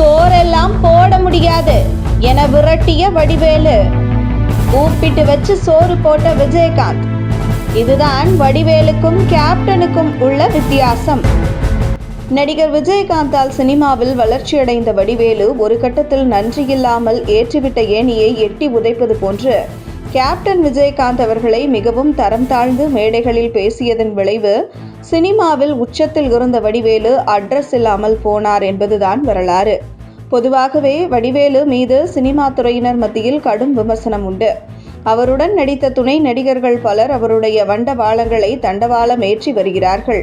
சோறெல்லாம் போட முடியாது என விரட்டிய வடிவேலு. கூப்பிட்டு வச்சு சோறு போட்ட விஜயகாந்த். இதுதான் வடிவேலுக்கும் கேப்டனுக்கும் உள்ள வித்தியாசம். நடிகர் விஜயகாந்தால் சினிமாவில் வளர்ச்சியடைந்த வடிவேலு ஒரு கட்டத்தில் நன்றியில்லாமல் ஏற்றிவிட்ட ஏணியை எட்டி உதைப்பது போன்று கேப்டன் விஜயகாந்த் அவர்களை மிகவும் தரம் தாழ்ந்து மேடைகளில் பேசியதன் விளைவு சினிமாவில் உச்சத்தில் இருந்த வடிவேலு அட்ரஸ் இல்லாமல் போனார் என்பதுதான் வரலாறு. பொதுவாகவே வடிவேலு மீது சினிமா துறையினர் மத்தியில் கடும் விமர்சனம் உண்டு. அவருடன் நடித்த துணை நடிகர்கள் பலர் அவருடைய வண்டவாளங்களை தண்டவாளம் ஏற்றி வருகிறார்கள்.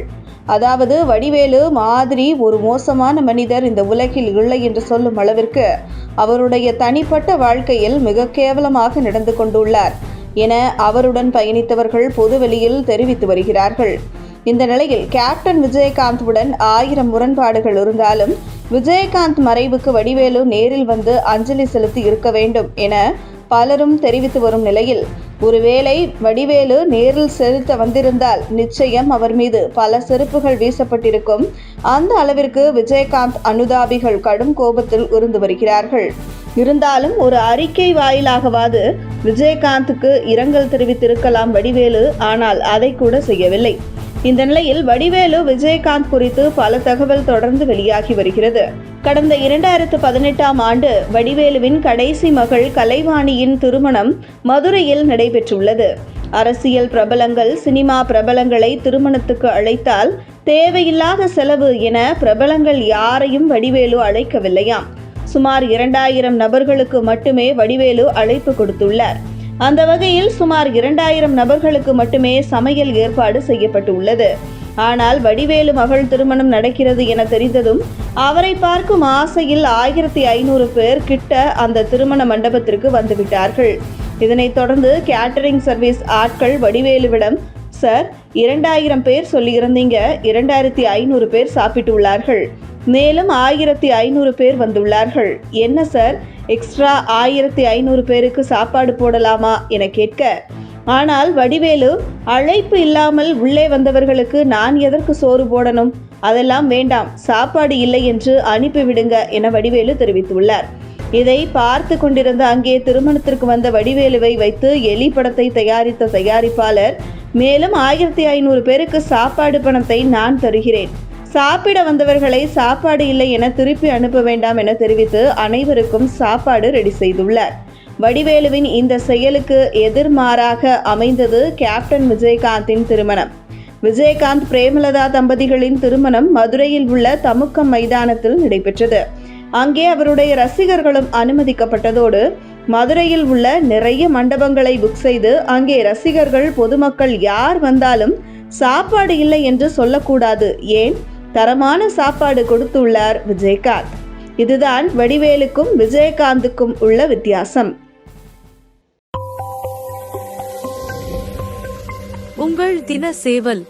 அதாவது வடிவேலு மாதிரி ஒரு மோசமான மனிதர் இந்த உலகில் இல்லை என்று சொல்லும் அளவிற்கு அவருடைய தனிப்பட்ட வாழ்க்கையில் மிக கேவலமாக நடந்து கொண்டுள்ளார். என அவருடன் பயணித்தவர்கள் பொதுவெளியில் தெரிவித்து வருகிறார்கள். இந்த நிலையில் கேப்டன் விஜயகாந்துடன் ஆயிரம் முரண்பாடுகள் இருந்தாலும் விஜயகாந்த் மறைவுக்கு வடிவேலு நேரில் வந்து அஞ்சலி செலுத்தி இருக்க வேண்டும் என பலரும் தெரிவித்து வரும் நிலையில் ஒருவேளை வடிவேலு நேரில் செலுத்த வந்திருந்தால் நிச்சயம் அவர் மீது பல செருப்புகள் வீசப்பட்டிருக்கும். அந்த அளவிற்கு விஜயகாந்த் அனுதாபிகள் கடும் கோபத்தில் இருந்து வருகிறார்கள். இருந்தாலும் ஒரு அறிக்கை வாயிலாகவாது விஜயகாந்துக்கு இரங்கல் தெரிவித்திருக்கலாம் வடிவேலு ஆனால் அதை கூட செய்யவில்லை. இந்த நிலையில் வடிவேலு விஜயகாந்த் குறித்து பல தகவல் தொடர்ந்து வெளியாகி வருகிறது. கடந்த இரண்டாயிரத்து பதினெட்டாம் ஆண்டு வடிவேலுவின் கடைசி மகள் கலைவாணியின் திருமணம் மதுரையில் நடைபெற்றுள்ளது. அரசியல் பிரபலங்கள் சினிமா பிரபலங்களை திருமணத்துக்கு அழைத்தால் தேவையில்லாத செலவு என பிரபலங்கள் யாரையும் வடிவேலு அழைக்கவில்லையாம். சுமார் இரண்டாயிரம் நபர்களுக்கு மட்டுமே வடிவேலு அழைப்பு கொடுத்துள்ளார். அந்த வகையில் சுமார் இரண்டாயிரம் நபர்களுக்கு மட்டுமே சமையல் ஏற்பாடு செய்யப்பட்டுள்ளது. ஆனால் வடிவேலு மகள் திருமணம் நடக்கிறது என தெரிந்ததும் அவரை பார்க்கும் ஆசையில் ஆயிரத்தி ஐநூறு பேர் கிட்ட அந்த திருமண மண்டபத்திற்கு வந்துவிட்டார்கள். இதனைத் தொடர்ந்து கேட்டரிங் சர்வீஸ் ஆட்கள் வடிவேலுவிடம் சார் இரண்டாயிரம் பேர் சொல்லியிருந்தீங்க இரண்டாயிரத்தி ஐநூறு பேர் சாப்பிட்டு உள்ளார்கள் மேலும் ஆயிரத்தி ஐநூறு பேர் வந்துள்ளார்கள். என்ன சார்? எக்ஸ்ட்ரா ஆயிரத்தி ஐநூறு பேருக்கு சாப்பாடு போடலாமா என கேட்க ஆனால் வடிவேலு அழைப்பு இல்லாமல் உள்ளே வந்தவர்களுக்கு நான் எதற்கு சோறு போடணும்? அதெல்லாம் வேண்டாம் சாப்பாடு இல்லை என்று அனுப்பிவிடுங்க என வடிவேலு தெரிவித்துள்ளார். இதை பார்த்து கொண்டிருந்த அங்கே திருமணத்திற்கு வந்த வடிவேலுவை வைத்து எலி படத்தை தயாரித்த தயாரிப்பாளர் மேலும் ஆயிரத்தி ஐநூறு பேருக்கு சாப்பாடு பணத்தை நான் தருகிறேன். சாப்பிட வந்தவர்களை சாப்பாடு இல்லை என திருப்பி அனுப்ப வேண்டாம் என தெரிவித்து அனைவருக்கும் சாப்பாடு ரெடி செய்துள்ளார். வடிவேலுவின் இந்த செயலுக்கு எதிர்மாறாக அமைந்தது கேப்டன் விஜயகாந்தின் திருமணம். விஜயகாந்த் பிரேமலதா தம்பதிகளின் திருமணம் மதுரையில் உள்ள தமுக்கம் மைதானத்தில் நடைபெற்றது. அங்கே அவருடைய ரசிகர்களும் அனுமதிக்கப்பட்டதோடு மதுரையில் உள்ள நிறைய மண்டபங்களை புக் செய்து அங்கே ரசிகர்கள் பொதுமக்கள் யார் வந்தாலும் சாப்பாடு இல்லை என்று சொல்லக்கூடாது. ஏன்? தரமான சாப்பாடு கொடுத்துள்ளார் விஜயகாந்த். இதுதான் வடிவேலுக்கும் விஜயகாந்துக்கும் உள்ள வித்தியாசம். உங்கள் தின சேவல்